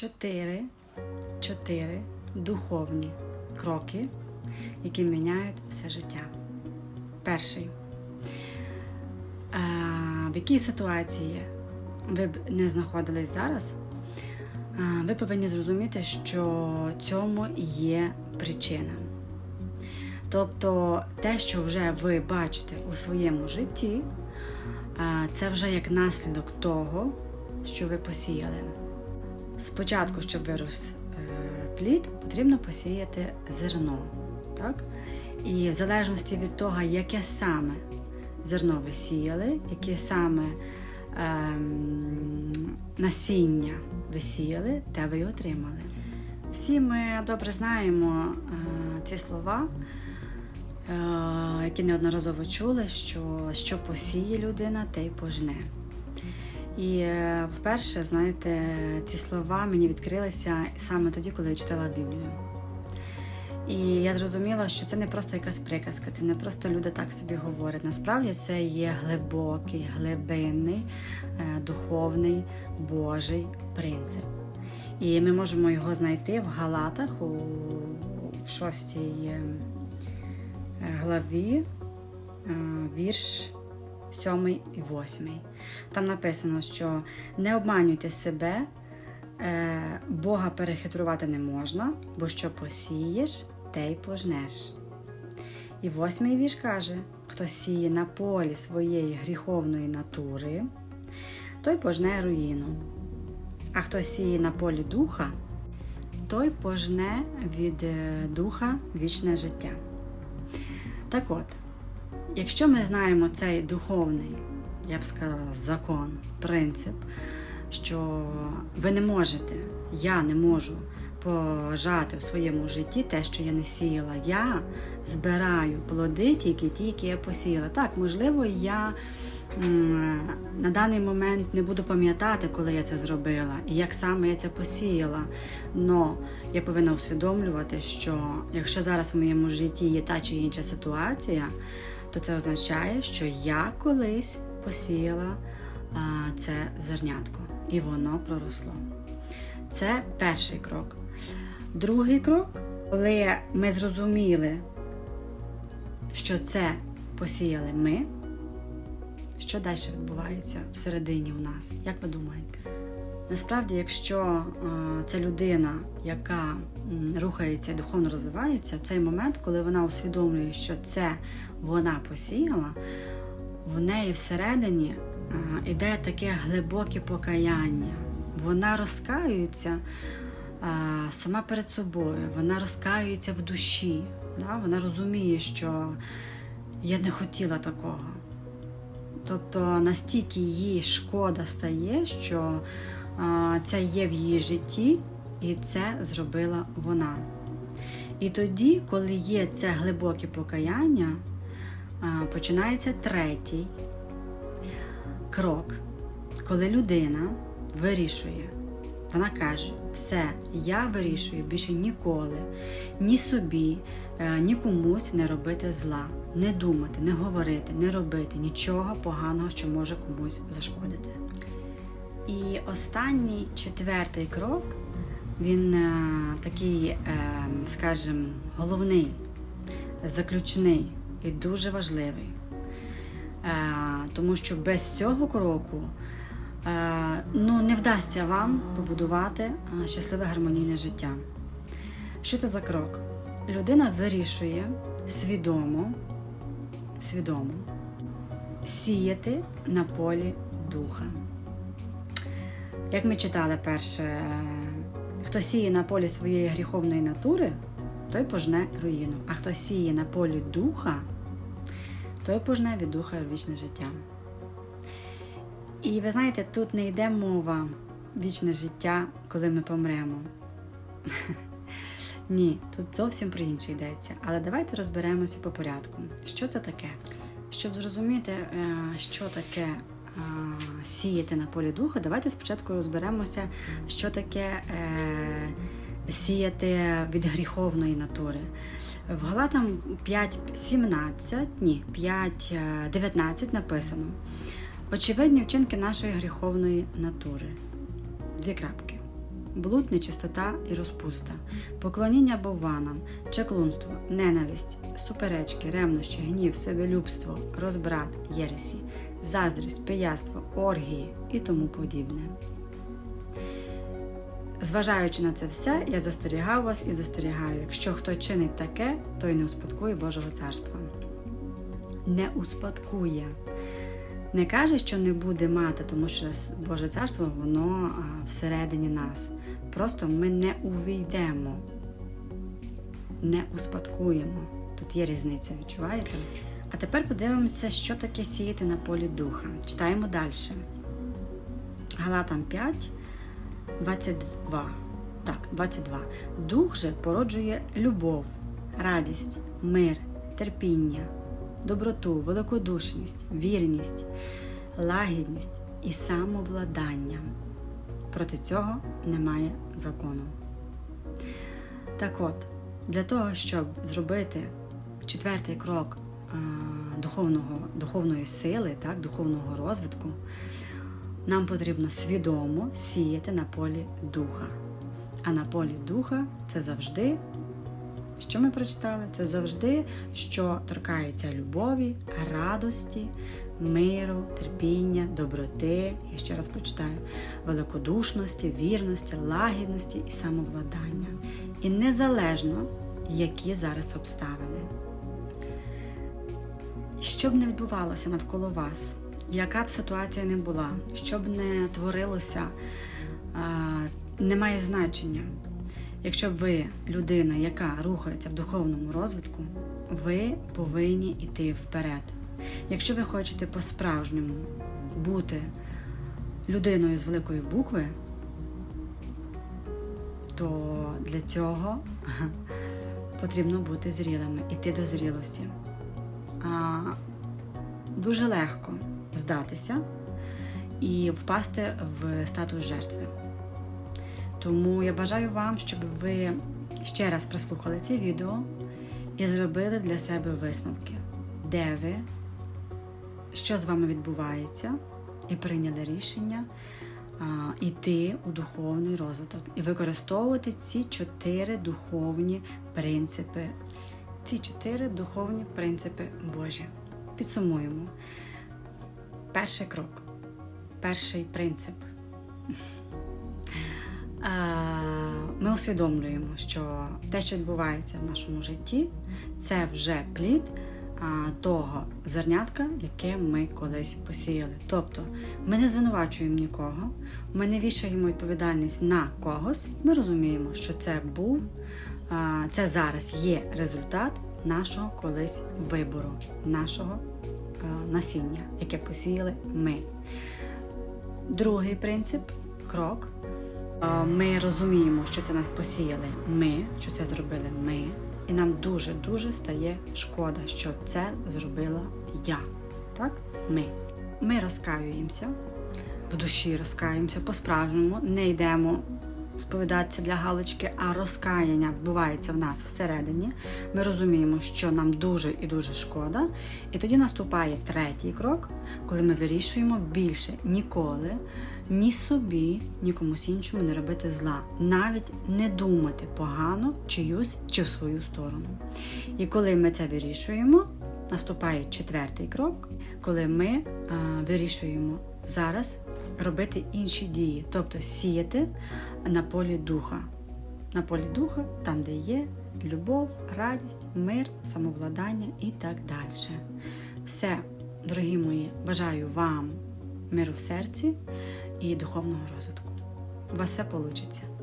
чотири, чотири духовні кроки, які міняють все життя. Перший. В якій ситуації ви б не знаходились зараз, ви повинні зрозуміти, що цьому є причина. Тобто те, що вже ви бачите у своєму житті, це вже як наслідок того, що ви посіяли. Спочатку, щоб вирос е, плід, потрібно посіяти зерно. Так? І в залежності від того, яке саме зерно ви сіяли, яке саме ем, насіння ви сіяли, те ви й отримали. Всі ми добре знаємо е, ці слова, е, які неодноразово чули, що що посіє людина, те й пожне. І е, вперше, знаєте, ці слова мені відкрилися саме тоді, коли я читала Біблію. І я зрозуміла, що це не просто якась приказка, це не просто люди так собі говорять. Насправді це є глибокий, глибинний, е, духовний Божий принцип. І ми можемо його знайти в Галатах у шостій е, главі, вірш 7 і 8. Там написано, що не обманюйте себе, е, Бога перехитрувати не можна, бо що посієш, те й пожнеш. І восьмий вірш каже: хто сіє на полі своєї гріховної натури, той пожне руїну. А хто сіє на полі духа, той пожне від е, духа вічне життя. Так от, якщо ми знаємо цей духовний, я б сказала, закон, принцип, що ви не можете, я не можу пожати в своєму житті те, що я не сіяла. Я збираю плоди тільки ті, які я посіяла. Так, можливо, я на даний момент не буду пам'ятати, коли я це зробила і як саме я це посіяла. Но я повинна усвідомлювати, що якщо зараз в моєму житті є та чи інша ситуація, то це означає, що я колись посіяла це зернятко, і воно проросло. Це перший крок. Другий крок, коли ми зрозуміли, що це посіяли ми, що далі відбувається всередині у нас? Як ви думаєте? Насправді, якщо е, це людина, яка рухається і духовно розвивається, в цей момент, коли вона усвідомлює, що це вона посіяла, в неї всередині е, іде таке глибоке покаяння. Вона розкаюється е, сама перед собою, вона розкаюється в душі. Вона розуміє, що я не хотіла такого. Тобто настільки їй шкода стає, що це є в її житті, і це зробила вона. І тоді, коли є це глибоке покаяння, починається третій крок, коли людина вирішує. Вона каже, все, я вирішую більше ніколи, ні собі, е, ні комусь не робити зла, не думати, не говорити, не робити нічого поганого, що може комусь зашкодити. І останній четвертий крок, він е, такий, е, скажімо, головний, заключний і дуже важливий. Е, тому що без цього кроку ну, не вдасться вам побудувати щасливе гармонійне життя. Що це за крок? Людина вирішує свідомо, свідомо сіяти на полі духа. Як ми читали перше, хто сіє на полі своєї гріховної натури, той пожне руїну, а хто сіє на полі духа, той пожне від духа вічне життя. І ви знаєте, тут не йде мова вічне життя, коли ми помремо. Ні, тут зовсім про інше йдеться. Але давайте розберемося по порядку. Що це таке? Щоб зрозуміти, е, що таке сіяти на полі духа, давайте спочатку розберемося, що таке е, сіяти від гріховної натури. В Галатам 5.17, ні, 5.19 написано. Очевидні вчинки нашої гріховної натури. Дві крапки. Блуд, нечистота і розпуста, поклоніння бовванам, чеклунство, ненависть, суперечки, ревнощі, гнів, себелюбство, розбрат, єресі, заздрість, пияство, оргії і тому подібне. Зважаючи на це все, я застерігав вас і застерігаю, якщо хто чинить таке, той не успадкує Божого царства. Не успадкує. Не каже, що не буде мати, тому що Боже царство воно всередині нас. Просто ми не увійдемо, не успадкуємо. Тут є різниця, відчуваєте? А тепер подивимося, що таке сіяти на полі духа. Читаємо далі. Галатам 5, 22. Так, 22. Дух же породжує любов, радість, мир, терпіння, доброту, великодушність, вірність, лагідність і самовладання. Проти цього немає закону. Так от, для того, щоб зробити четвертий крок е, духовного, духовної сили, так, духовного розвитку, нам потрібно свідомо сіяти на полі духа. А на полі духа це завжди, що ми прочитали? Це завжди, що торкається любові, радості, миру, терпіння, доброти, я ще раз прочитаю, великодушності, вірності, лагідності і самовладання. І незалежно, які зараз обставини. Що б не відбувалося навколо вас, яка б ситуація не була, що б не творилося, не має значення. Якщо ви людина, яка рухається в духовному розвитку, ви повинні йти вперед. Якщо ви хочете по-справжньому бути людиною з великої букви, то для цього потрібно бути зрілими, іти до зрілості. А, Дуже легко здатися і впасти в статус жертви. Тому я бажаю вам, щоб ви ще раз прослухали це відео і зробили для себе висновки, де ви, що з вами відбувається, і прийняли рішення йти у духовний розвиток і використовувати ці чотири духовні принципи. Ці чотири духовні принципи Божі. Підсумуємо. Перший крок, перший принцип. Ми усвідомлюємо, що те, що відбувається в нашому житті, це вже плід того зернятка, яке ми колись посіяли. Тобто ми не звинувачуємо нікого, ми не вішаємо відповідальність на когось. Ми розуміємо, що це був, це зараз є результат нашого колись вибору, нашого насіння, яке посіяли ми. Другий принцип крок. Ми розуміємо, що це нас посіяли ми, що це зробили ми, і нам дуже-дуже стає шкода, що це зробила я. Так? Ми. Ми розкаюємося, в душі розкаюємося по-справжньому, не йдемо сповідатися для галочки, а розкаяння відбувається в нас всередині. Ми розуміємо, що нам дуже і дуже шкода. І тоді наступає третій крок, коли ми вирішуємо більше ніколи ні собі, ні комусь іншому не робити зла, навіть не думати погано чиюсь чи в свою сторону. І коли ми це вирішуємо, наступає четвертий крок, коли ми а, вирішуємо зараз робити інші дії, тобто сіяти на полі духа. На полі духа, там, де є любов, радість, мир, самовладання і так далі. Все, дорогі мої, бажаю вам миру в серці і духовного розвитку. У вас все вийде.